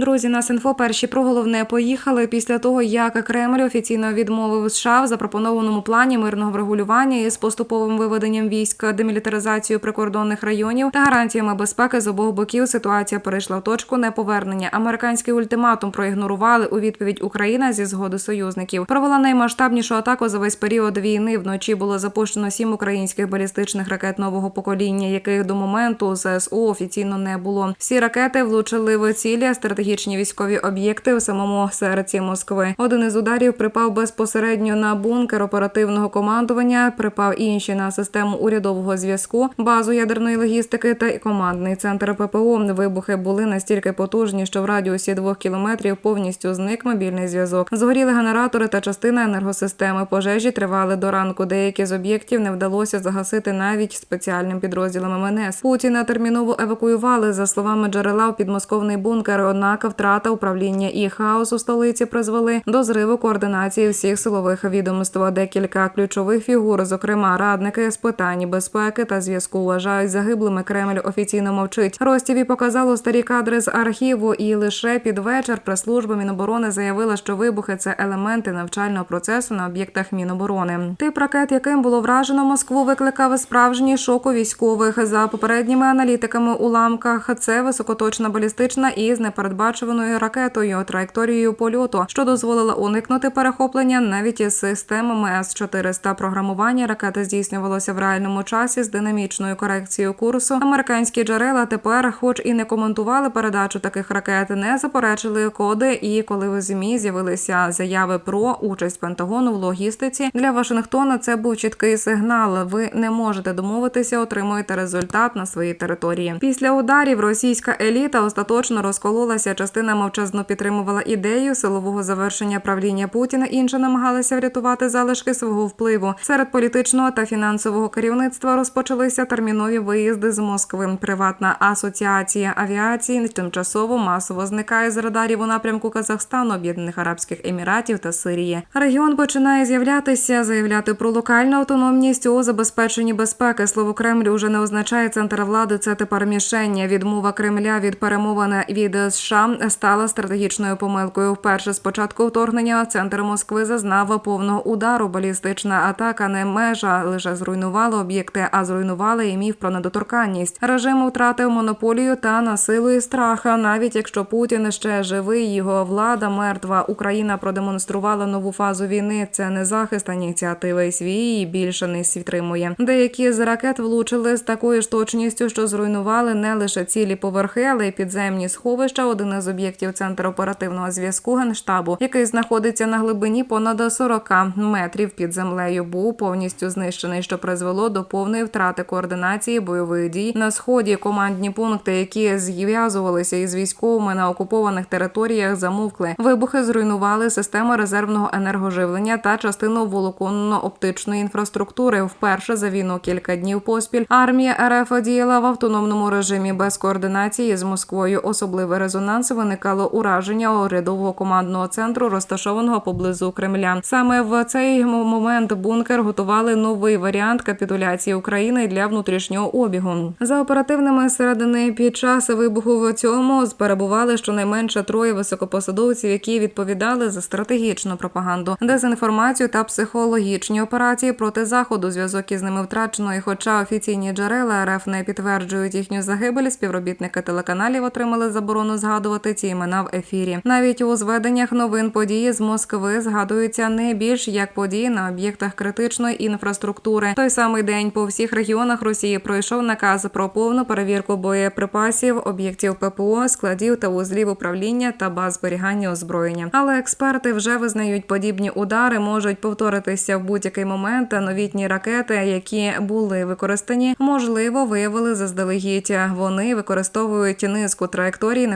Друзі, нас інфо перші про головне поїхали після того, як Кремль офіційно відмовив США в запропонованому плані мирного врегулювання із поступовим виведенням військ, демілітаризацією прикордонних районів та гарантіями безпеки з обох боків. Ситуація перейшла в точку неповернення. Американський ультиматум проігнорували у відповідь Україна зі згоди союзників. Провела наймасштабнішу атаку за весь період війни. Вночі було запущено сім українських балістичних ракет нового покоління, яких до моменту ЗСУ офіційно не було. Всі ракети влучили в цілі стратегічні військові об'єкти в самому серці Москви. Один із ударів припав безпосередньо на бункер оперативного командування. Припав інший на систему урядового зв'язку, базу ядерної логістики та командний центр ППО. Вибухи були настільки потужні, що в радіусі двох кілометрів повністю зник мобільний зв'язок. Згоріли генератори та частина енергосистеми. Пожежі тривали до ранку. Деякі з об'єктів не вдалося загасити навіть спеціальним підрозділам МНС. Путіна терміново евакуювали за словами джерела в підмосковний бункер. Однак втрата управління і хаос у столиці призвели до зриву координації всіх силових відомств. Декілька ключових фігур, зокрема радники з питань безпеки та зв'язку, вважають загиблими. Кремль офіційно мовчить. Ростіві показало старі кадри з архіву, і лише під вечір прес-служба Міноборони заявила, що вибухи це елементи навчального процесу на об'єктах Міноборони. Тип ракет, яким було вражено Москву, викликав справжній шок у військових. За попередніми аналітиками уламках це високоточна балістична із непередбачуваною ракетою траєкторією польоту, що дозволила уникнути перехоплення навіть із системами С-400. Програмування ракети здійснювалося в реальному часі з динамічною корекцією курсу. Американські джерела тепер, хоч і не коментували передачу таких ракет, не заперечили коди. І коли в змі з'явилися заяви про участь Пентагону в логістиці для Вашингтона, це був чіткий сигнал. Ви не можете домовитися, отримуєте результат на своїй території. Після ударів російська еліта остаточно розкололася. Частина мовчазно підтримувала ідею силового завершення правління Путіна. Інша намагалася врятувати залишки свого впливу. Серед політичного та фінансового керівництва розпочалися термінові виїзди з Москви. Приватна асоціація авіації тимчасово масово зникає з радарів у напрямку Казахстану, Об'єднаних Арабських Еміратів та Сирії. Регіон починає з'являтися, заявляти про локальну автономність у забезпеченні безпеки. Слово Кремль уже не означає центр влади. Це тепер мішення. Відмова Кремля від перемовини від США стала стратегічною помилкою. Вперше з початку вторгнення центр Москви зазнав повного удару. Балістична атака не межа лише зруйнувала об'єкти, а зруйнувала і міф про недоторканність. Режим втратив монополію та насилує страха. Навіть якщо Путін ще живий, його влада мертва. Україна продемонструвала нову фазу війни. Це не захист а ініціативи свій її більше не світримує. Деякі з ракет влучили з такою ж точністю, що зруйнували не лише цілі поверхи, але й підземні сховища. Один із об'єктів центру оперативного зв'язку генштабу, який знаходиться на глибині понад 40 метрів під землею, був повністю знищений, що призвело до повної втрати координації бойових дій на сході. Командні пункти, які зв'язувалися із військовими на окупованих територіях, замовкли. Вибухи зруйнували систему резервного енергоживлення та частину волоконно-оптичної інфраструктури. Вперше за війну кілька днів поспіль армія РФ діяла в автономному режимі без координації з Москвою. Особливий резонанс виникало ураження урядового командного центру, розташованого поблизу Кремля. Саме в цей момент бункер готували новий варіант капітуляції України для внутрішнього обігу. За оперативними середини під час вибуху в цьому перебували щонайменше троє високопосадовців, які відповідали за стратегічну пропаганду, дезінформацію та психологічні операції проти заходу. Зв'язок із ними втрачено. І хоча офіційні джерела РФ не підтверджують їхню загибель, співробітники телеканалів отримали заборону згадувати ці імена в ефірі. Навіть у зведеннях новин події з Москви згадуються не більш як події на об'єктах критичної інфраструктури. Той самий день по всіх регіонах Росії пройшов наказ про повну перевірку боєприпасів, об'єктів ППО, складів та вузлів управління та баз зберігання озброєння. Але експерти вже визнають, подібні удари можуть повторитися в будь-який момент. А Новітні ракети, які були використані, можливо, виявили заздалегідь. Вони використовують низку траєкторій,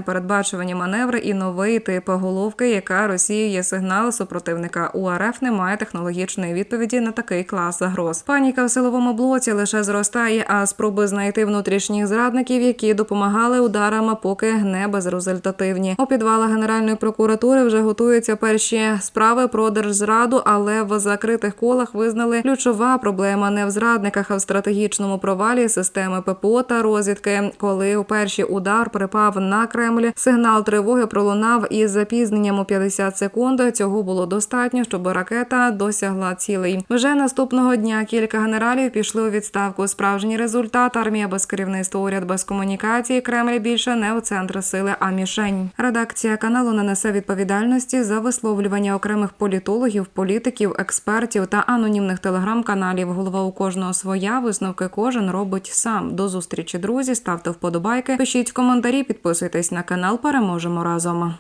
непередбачувані маневри і новий тип головки, яка розсіює сигнал супротивника. У РФ немає технологічної відповіді на такий клас загроз. Паніка в силовому блоці лише зростає, а спроби знайти внутрішніх зрадників, які допомагали ударам, поки не безрезультативні. У підвалах генеральної прокуратури вже готуються перші справи про держзраду, але в закритих колах визнали ключова проблема не в зрадниках, а в стратегічному провалі системи ППО та розвідки. Коли у перший удар припав на Кремль, Сигнал тривоги пролунав із запізненням у 50 секунд. Цього було достатньо, щоб ракета досягла цілей. Вже наступного дня кілька генералів пішли у відставку. Справжній результат армія без керівництва, уряд без комунікації. Кремль більше не у центр сили, а мішень. Редакція каналу не несе відповідальності за висловлювання окремих політологів, політиків, експертів та анонімних телеграм-каналів. Голова у кожного своя висновки кожен робить сам. До зустрічі, друзі. Ставте вподобайки, пишіть коментарі, підписуйтесь на канал. Переможемо разом.